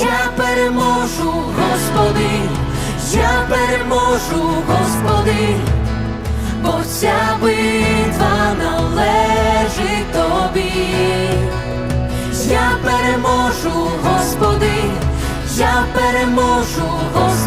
я переможу, Господи, я переможу, Господи, бо ця битва належить тобі. Я переможу, Господи, я переможу, Господи,